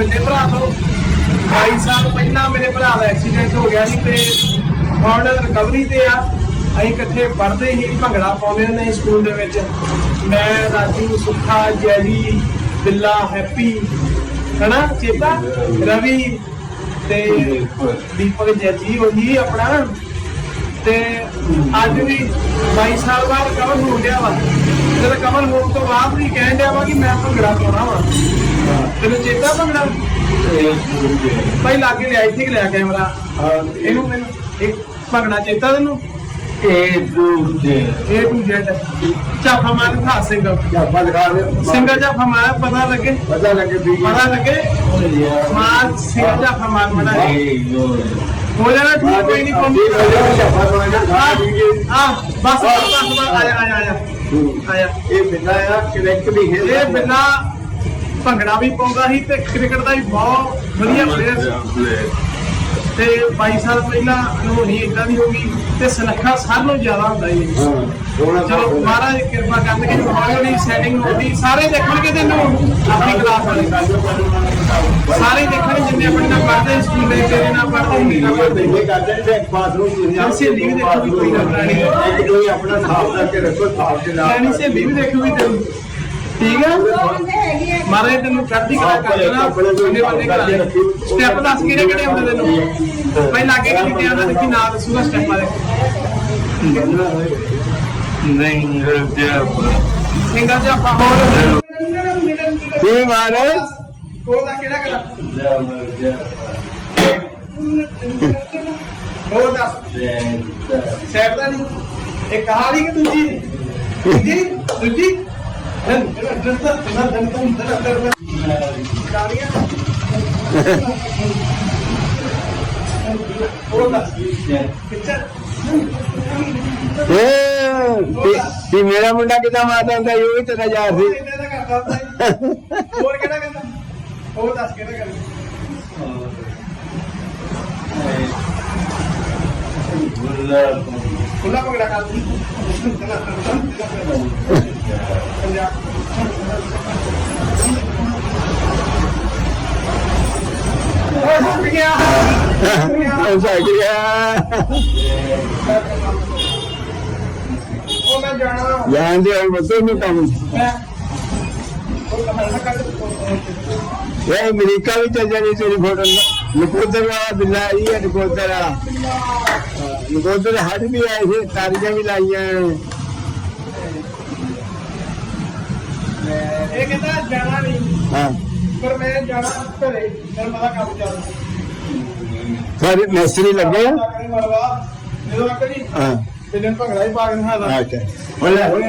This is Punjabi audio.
ਬਿੱਲੇ ਭਰਾ ਤੋਂ। 22 ਸਾਲ ਪਹਿਲਾਂ ਮੇਰੇ ਭਰਾ ਦਾ ਐਕਸੀਡੈਂਟ ਹੋ ਗਿਆ ਸੀ ਤੇ ਹੁਣ ਰਿਕਵਰੀ ਤੇ ਆ। ਅਸੀਂ ਇਕੱਠੇ ਪੜ੍ਹਦੇ ਹੀ ਭੰਗੜਾ ਪਾਉਂਦੇ ਨੇ ਸਕੂਲ ਦੇ ਵਿੱਚ। ਮੈਂ, ਰਾਜੂ, ਸੁੱਖਾ ਜੈਵੀ ਬਿੱਲਾ, ਹੈਪੀ, ਹਨਾ, ਚੇਤਾ? ਰਵੀ ਤੇ ਦੀਪਕ, ਜੈਜੀ, ਉਹੀ ਆਪਣਾ। ਤੇ ਅੱਜ ਵੀ 22 ਸਾਲ ਬਾਅਦ ਕਵਰ ਹੋ ਗਿਆ ਵਾ। ਜਦੋਂ ਕਵਰ ਹੋਣ ਤੋਂ ਬਾਅਦ ਵੀ ਕਹਿਣ ਡਿਆ ਵਾ ਕਿ ਮੈਂ ਭੰਗੜਾ ਪਾਉਣਾ ਵਾ ਤੈਨੂੰ ਚੇਤਾ ਭੰਗੜਾ ਭਾਈ ਲਾਗੇ ਲਿਆ ਇੱਥੇ ਕਿ ਲਿਆ ਕੈਮਰਾ ਇਹਨੂੰ ਮੈਨੂੰ ਇੱਕ ਭੰਗੜਾ ਚੇਤਾ ਤੈਨੂੰ ਇਹ ਦੂਜੇ ਏ ਟੂ ਜ਼ੈਡ ਝਾਫਾ ਮਾਰ ਖਾ ਸਿੰਗਲ ਜਾਪਾ ਦਿਖਾ ਦੇ ਸਿੰਗਲ ਝਾਫਾ ਮਾਰ ਪਤਾ ਲੱਗੇ ਪਤਾ ਲੱਗੇ ਵੀ ਪਤਾ ਲੱਗੇ ਮਾਰ ਸਿੰਗਲ ਝਾਫਾ ਮਾਰ ਬਣਾ ਹੋ ਜਾਣਾ ਠੀਕ ਕੋਈ ਨਹੀਂ ਕੋਈ ਜਾਪਾ ਬਣਾਇਆ ਆ ਬਸ ਬਸ ਬਸ ਬਸ, ਆਇਆ ਆਇਆ ਆਇਆ ਆਇਆ। ਇਹ ਬਿਨਾ ਆ ਕਨੈਕਟ ਵੀ ਇਹ ਬਿੱਲਾ ਭੰਗੜਾ ਵੀ ਪਾਉਂਦਾ ਸੀ ਤੇ ਕ੍ਰਿਕਟ ਦਾ ਵੀ ਬਹੁਤ ਵਧੀਆ ਪਲੇਅਰ ਸੀ। ਤੇ 22 ਸਾਲ ਪਹਿਲਾਂ ਅਨਮੋਹੀ ਇਦਾਂ ਦੀ ਹੋ ਤੇ ਸੁਨੱਖਾ ਸਾਰ ਨੂੰ ਜ਼ਿਆਦਾ ਹੁੰਦਾ ਜੀ। ਚਲੋ ਮਹਾਰਾਜ ਕਿਰਪਾ ਕਰਕੇ ਜੋ ਮਾਲਕ ਸੈਟਿੰਗ ਹੋਦੀ ਸਾਰੇ ਦੇਖਣਗੇ ਤੈਨੂੰ ਆਪਣੀ ਕਲਾਸ ਵਾਲੇ ਸਾਰੇ ਦੇਖਣ ਜਿੰਨੇ ਆਪਣੇ ਨਾਲ ਪੜਦੇ ਸਕੂਲ ਦੇ ਤੇਰੇ ਨਾਲ ਪੜਦੇ ਨਹੀਂ ਇਹ ਕਰਦੇ ਨੇ ਬੈਕ ਪਾਸ ਨੂੰ ਸੀਨੀਅਰ ਸੇ ਲੀਗ ਦੇਖੋ ਵੀ ਕੋਈ ਗੱਲ ਨਹੀਂ। ਇੱਕ ਦੋ ਆਪਣਾ ਸਾਫ਼ ਕਰਕੇ ਰੱਖੋ ਸਾਫ਼ ਦੇ ਨਹੀਂ ਸੇ ਵੀ ਦੇਖੋ ਵੀ ਤੇ ਠੀਕ ਆ ਮਹਾਰਾਜ ਤੈਨੂੰ ਚੜ੍ਹਦੀ ਕਲਾ ਕਰ ਦੇਣਾ ਬੰਦੇ ਬੰਦੇ ਕਰਾ ਸਟੈਪ ਦੱਸ ਕਿਹੜੇ ਕਿਹੜੇ ਹੁੰਦੇ ਤੈਨੂੰ? ਪਹਿਲਾਂ ਅੱਗੇ ਕੀ ਕਿਹਾ ਉਹਨਾਂ ਦੇਖੀ ਦੱਸੂਗਾ ਸਟੈਪ ਵਾਲੇ ਨਹੀਂ ਸਿੰਗਲ ਜਿਹਾ ਆਪਾਂ ਹੋਰ ਕੀ ਮਾਰੇ ਕੋਲ ਦਾ ਕਿਹੜਾ ਕਰਾ ਹੋਰ ਦੱਸ। ਸੈਪ ਦਾ ਨਹੀਂ। ਇਹ ਕਹਾਣੀ ਕਿ ਦੂਜੀ? ਦੂਜੀ? ਦੂਜੀ? ਮੇਰਾ ਮੁੰਡਾ ਕਿਦਾਂ ਮਾਰਦਾ ਹੁੰਦਾ ਸੀ, ਉਹ ਵੀ ਤੇਰਾ ਯਾਰ ਸੀ ਇਹਦਾ ਤਾਂ ਕਰਦਾ ਹੁੰਦਾ ਸੀ। ਹੋਰ ਕਿਹੜਾ ਕਹਿੰਦਾ ਹੋਰ ਦੱਸ ਕਿਹੜਾ ਕਹਿੰਦਾ ਖੁੱਲਾ ਪਕੜਾ ਕਰ ਦੀ ਪੰਜਾਬ ਉਹ ਸਾਈਡ ਗਿਆ ਉਹ ਮੈਂ ਜਾਣਾ ਜਾਂਦੇ ਹੋ ਮਤੋਂ ਨੂੰ ਕੰਮ ਇਹ ਅਮਰੀਕਾ ਵੀ ਚੱਲ ਜਾਣੀ ਤੇਰੀ ਫੋਟੋ ਨਕੋਦਰ ਵਾਲਾ ਬਿੱਲਾ ਇਹ ਨਕੋਦਰ ਵਾਲਾ ਨਕੋਦਰ ਹੱਡ ਵੀ ਆਏ ਸੀ ਤਾਰੀਆਂ ਵੀ ਲਾਈਆਂ ਪਰ ਮੈਂ ਜਾਣਾ ਘਰੇ ਪਤਾ ਕੰਮ ਚੱਲਦਾ ਸਾਰੇ ਮੈਸਰੀ ਲੱਗੇ ਮਰਵਾ ਜਦੋਂ ਹਾਂ। ਤੇ ਦਿਨ ਭੰਗੜਾ ਹੀ ਪਾ ਕੇ ਦਿਖਾਦਾ ਅੱਛਾ। ਬੋਲੇ